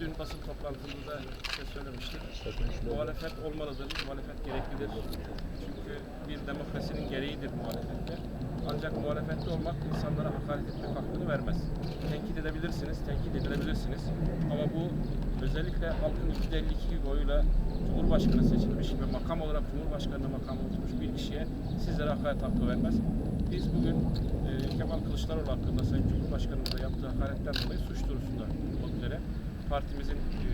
dün basın toplantımızda size söylemiştim. Muhalefet olmalıdır, muhalefet gereklidir. Çünkü bir demokrasinin gereğidir muhalefette. Ancak muhalefette olmak insanlara hakaret etmek hakkını vermez. Tenkit edebilirsiniz, tenkit edilebilirsiniz. Ama bu özellikle halkın %52 oyuyla Cumhurbaşkanı seçilmiş ve makam olarak Cumhurbaşkanı makamı oturmuş bir kişiye sizlere hakaret hakkı vermez. Biz bugün e, Kemal Kılıçdaroğlu hakkında Sayın Cumhurbaşkanımıza yaptığı hakaretten dolayı suç duyurusunda bulunmak üzere partimizin e,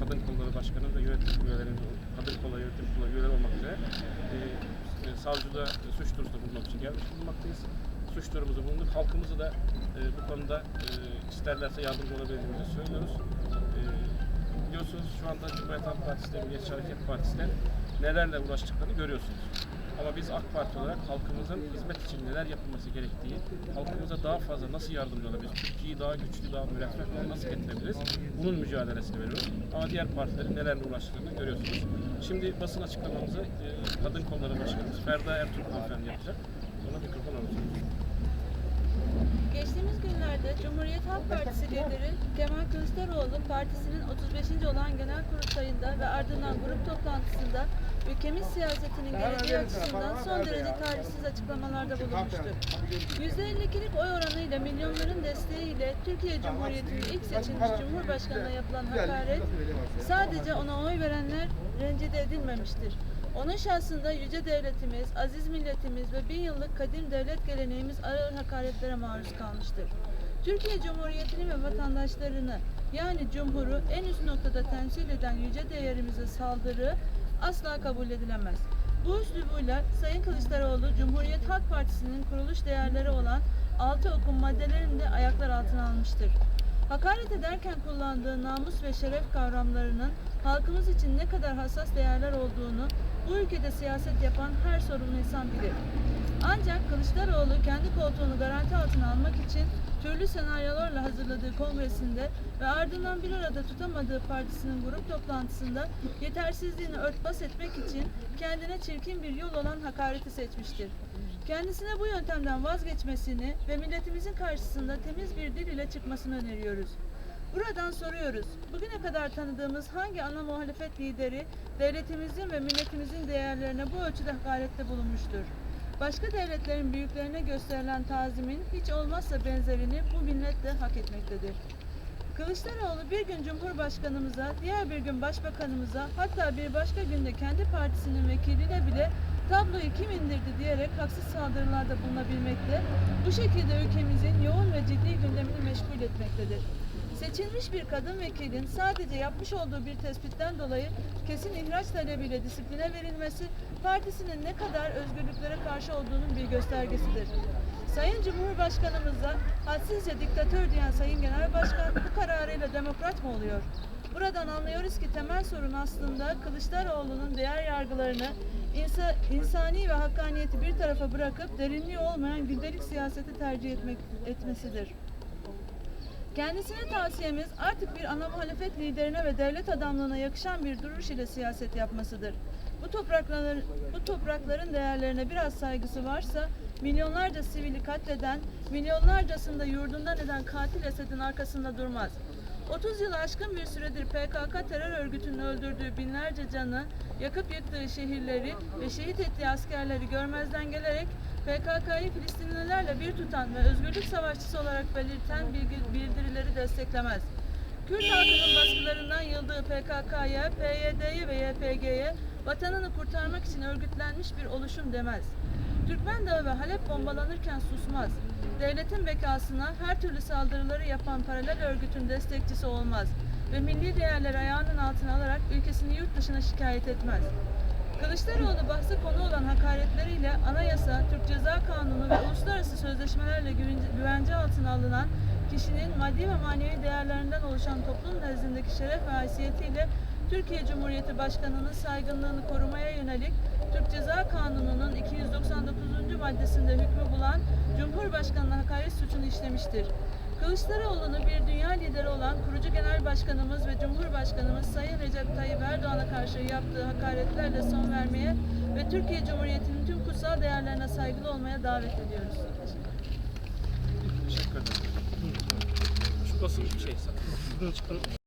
kadın kolları başkanı ve yönetim üyelerinin kadın kolları yönetim kurulu üyeleri olmak üzere e, e, savcıda suç duyurusunda bulunmak için gelmiş bulunmaktayız. Suç duyurumuzu bulunduk. Halkımızı da e, bu konuda e, isterlerse yardımcı olabildiğimizi söylüyoruz. E, biliyorsunuz şu anda Cumhuriyet Halk Partisi de Milliyetçi Hareket Partisi de nelerle uğraştıklarını görüyorsunuz. Ama biz AK Parti olarak halkımızın hizmet için neler yapılması gerektiği, halkımıza daha fazla nasıl yardımcı olabiliriz, Türkiye'yi daha güçlü, daha müreffeh nasıl getirebiliriz, bunun mücadelesini veriyoruz. Ama diğer partilerin nelerle uğraştığını görüyorsunuz. Şimdi basın açıklamamızı e, Kadın Kolları Başkanımız Ferda Ertuğrul Hanımefendi yapacak. Ona mikrofon alıyorsunuz. Geçtiğimiz günlerde Cumhuriyet Halk Partisi lideri Kemal Kılıçdaroğlu partisinin 35. olan genel kurultayında ve ardından grup toplantısında ülkemiz siyasetinin geleceği açısından son derece talihsiz açıklamalarda bulunmuştur. %52'lik oy oranıyla milyonların desteğiyle Türkiye Cumhuriyeti'nin ilk seçilmiş Cumhurbaşkanı'na yapılan hakaret sadece ona oy verenler rencide edilmemiştir. Onun şahsında yüce devletimiz, aziz milletimiz ve bin yıllık kadim devlet geleneğimiz ağır hakaretlere maruz kalmıştır. Türkiye Cumhuriyeti'ni ve vatandaşlarını yani Cumhur'u en üst noktada temsil eden yüce değerimize saldırı asla kabul edilemez. Bu üslubuyla Sayın Kılıçdaroğlu Cumhuriyet Halk Partisi'nin kuruluş değerleri olan altı okun maddelerini de ayaklar altına almıştır. Hakaret ederken kullandığı namus ve şeref kavramlarının halkımız için ne kadar hassas değerler olduğunu bu ülkede siyaset yapan her sorumlu insan bilir. Ancak Kılıçdaroğlu kendi koltuğunu garanti altına almak için türlü senaryolarla hazırladığı kongresinde ve ardından bir arada tutamadığı partisinin grup toplantısında yetersizliğini örtbas etmek için kendine çirkin bir yol olan hakareti seçmiştir. Kendisine bu yöntemden vazgeçmesini ve milletimizin karşısında temiz bir dil ile çıkmasını öneriyoruz. Buradan soruyoruz. Bugüne kadar tanıdığımız hangi ana muhalefet lideri devletimizin ve milletimizin değerlerine bu ölçüde hakarette bulunmuştur? Başka devletlerin büyüklerine gösterilen tazimin hiç olmazsa benzerini bu millet de hak etmektedir. Kılıçdaroğlu bir gün Cumhurbaşkanımıza, diğer bir gün Başbakanımıza, hatta bir başka günde kendi partisinin vekiline bile tabloyu kim indirdi diyerek haksız saldırılarda bulunabilmekte, bu şekilde ülkemizin yoğun ve ciddi gündemini meşgul etmektedir. Seçilmiş bir kadın vekilin sadece yapmış olduğu bir tespitten dolayı kesin ihraç talebiyle disipline verilmesi partisinin ne kadar özgürlüklere karşı olduğunun bir göstergesidir. Sayın Cumhurbaşkanımıza hadsizce diktatör diyen Sayın Genel Başkan bu kararıyla demokrat mı oluyor? Buradan anlıyoruz ki temel sorun aslında Kılıçdaroğlu'nun değer yargılarını insa, insani ve hakkaniyeti bir tarafa bırakıp derinliği olmayan gündelik siyaseti tercih etmek, etmesidir. Kendisine tavsiyemiz artık bir ana muhalefet liderine ve devlet adamlığına yakışan bir duruş ile siyaset yapmasıdır. Bu toprakların, bu toprakların değerlerine biraz saygısı varsa milyonlarca sivili katleden, milyonlarcasını da yurdundan eden katil Esed'in arkasında durmaz. 30 yılı aşkın bir süredir PKK terör örgütünün öldürdüğü binlerce canı, yakıp yıktığı şehirleri ve şehit ettiği askerleri görmezden gelerek PKK'yı Filistinlilerle bir tutan ve özgürlük savaşçısı olarak belirten bilgi- bildirileri desteklemez. Kürt halkının baskılarından yıldığı PKK'ya, PYD'ye ve YPG'ye vatanını kurtarmak için örgütlenmiş bir oluşum demez. Türkmen Dağı ve Halep bombalanırken susmaz. Devletin bekasına her türlü saldırıları yapan paralel örgütün destekçisi olmaz ve milli değerleri ayağının altına alarak ülkesini yurt dışına şikayet etmez. Kılıçdaroğlu bahse konu olan hakaretleriyle anayasa, Türk Ceza Kanunu ve uluslararası sözleşmelerle güvence, altına alınan kişinin maddi ve manevi değerlerinden oluşan toplum nezdindeki şeref ve haysiyetiyle Türkiye Cumhuriyeti Başkanı'nın saygınlığını korumaya yönelik Türk Ceza Kanunu'nun 299. maddesinde hükmü bulan Cumhurbaşkanı'na hakaret suçunu işlemiştir. Kılıçdaroğlu'nu bir dünya lideri olan kurucu genel başkanımız ve Cumhurbaşkanımız Sayın Recep Tayyip Erdoğan'a karşı yaptığı hakaretlerle son vermeye ve Türkiye Cumhuriyeti'nin tüm kutsal değerlerine saygılı olmaya davet ediyoruz. Teşekkür ederim. Şu basın şey, sakın. Çıkın.